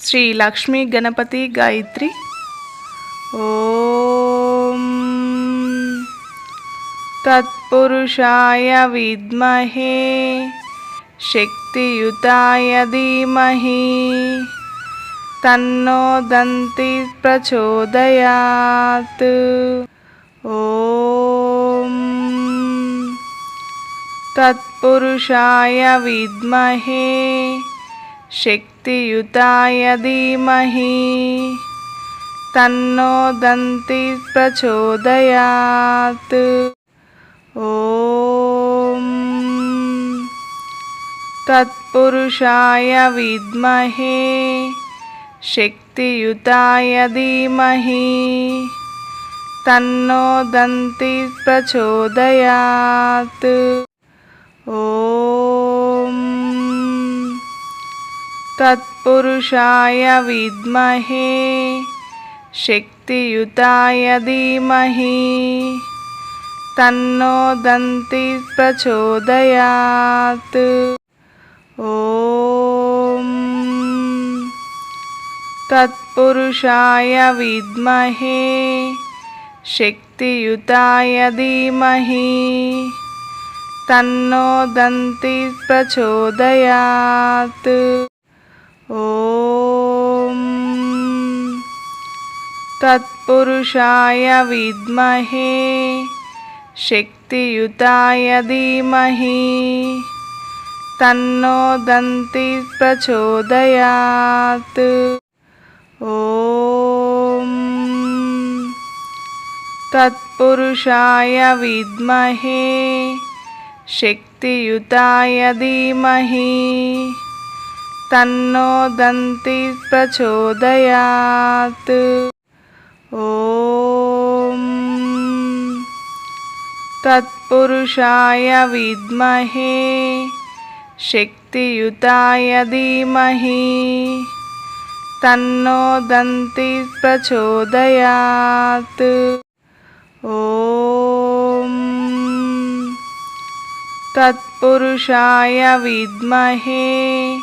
శ్రీ లక్ష్మీ గణపతి గాయత్రి. ఓం తత్పురుషాయ విద్మహే శక్తియుతాయ ధీమహి తన్నో దంతి ప్రచోదయాత్. ఓం తత్పురుషాయ విద్మహే శక్తియుతాయ ధీమహి. తన్నో దంతి ప్రచోదయాత్. ఓం. తత్పురుషాయ విద్మహే. శక్తియుతాయ ధీమహి. తన్నో దంతి ప్రచోదయాత్. ఓం. తత్పురుషాయ విద్మహే శక్తియుతాయ ధీమహి తన్నో దంతి ప్రచోదయాత్ ఓం తత్పురుషాయ విద్మహే శక్తియుతాయ ధీమహి తన్నో దంతి ప్రచోదయాత్ ఓం. తత్పురుషాయ విద్మహే శక్తియుతాయ ధీమహి తన్నో దంతి ప్రచోదయాత్. ఓం. తత్పురుషాయ విద్మహే శక్తియుతాయ ధీమహి తన్నో దంతి ప్రచోదయాత్. ఓం. తత్పురుషాయ విద్మహే. శక్తియుతాయ ధీమహి. తన్నో దంతి ప్రచోదయాత్. ఓం. తత్పురుషాయ విద్మహే.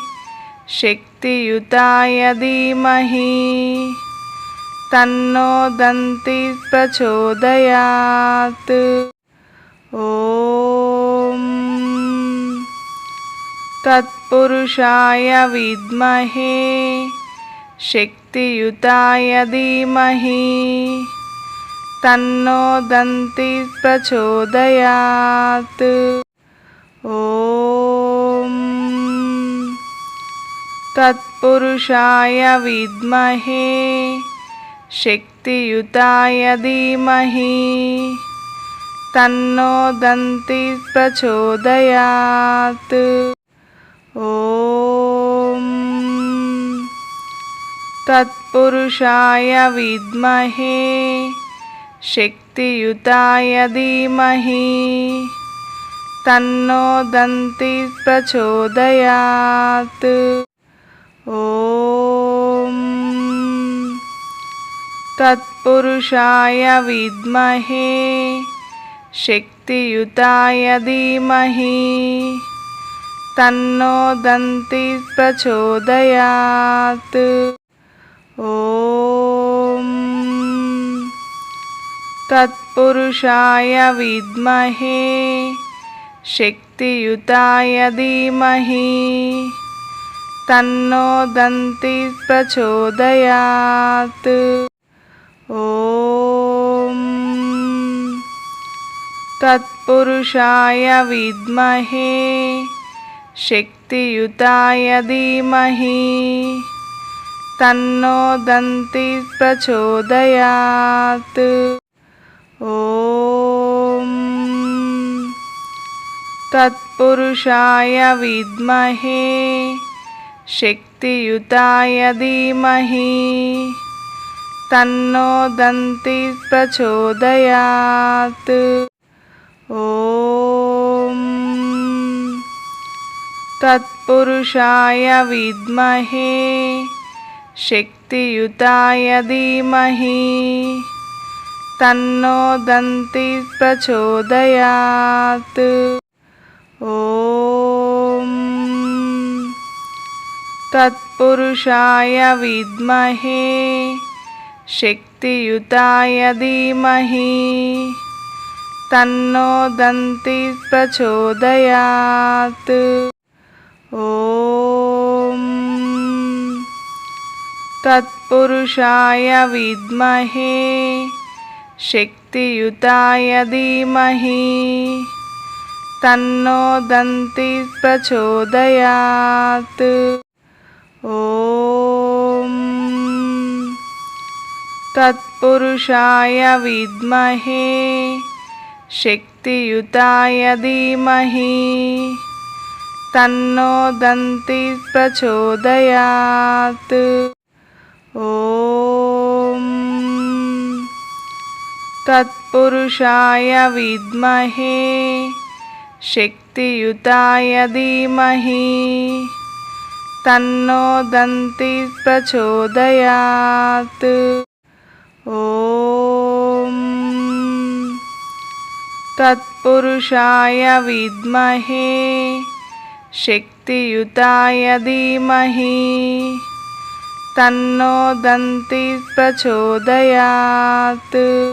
శక్తియుతాయ ధీమహి. తన్నో దంతి ప్రచోదయాత్. ఓం. తత్పురుషాయ విద్మహే. శక్తియుతాయ ధీమహి. తన్నో దంతి ప్రచోదయాత్. ఓం. తత్పురుషాయ విద్మహే శక్తియుతాయ ధీమహి తన్నో దంతి ప్రచోదయాత్ ఓం తత్పురుషాయ విద్మహే శక్తియుతాయ ధీమహి తన్నో దంతి ప్రచోదయాత్ ఓం. తత్పురుషాయ విద్మహే శక్తియుతాయ ధీమహి తన్నో దంతి ప్రచోదయాత్. ఓం. తత్పురుషాయ విద్మహే శక్తియుతాయ ధీమహి तन्नो दन्ति प्रचोदयात्। ॐ तत्पुरुषाय विद्महे शक्तियुताय धीमहि। तन्नो दन्ति प्रचोदयात्। ॐ तत्पुरुषाय विद्महे శక్తియుతాయ ధీమహి. తన్నో దంతి ప్రచోదయాత్. ఓం. తత్పురుషాయ విద్మహే. శక్తియుతాయ ధీమహి. తన్నో దంతి ప్రచోదయాత్. ఓం. तत्पुरुषाय विद्महे शक्तियुताय धीमहि तन्नो दन्ति प्रचोदयात् ॐ तत्पुरुषाय विद्महे शक्तियुताय धीमहि तन्नो दन्ति प्रचोदयात् ॐ तत्पुरुषाय विद्महे शक्तियुताय धीमहि तन्नो दन्ति प्रचोदयात् ॐ तत्पुरुषाय विद्महे शक्तियुताय धीमहि तन्नो दन्ति प्रचोदयात्। ॐ तत्पुरुषाय विद्महे शक्तियुताय धीमहि। तन्नो दन्ति प्रचोदयात्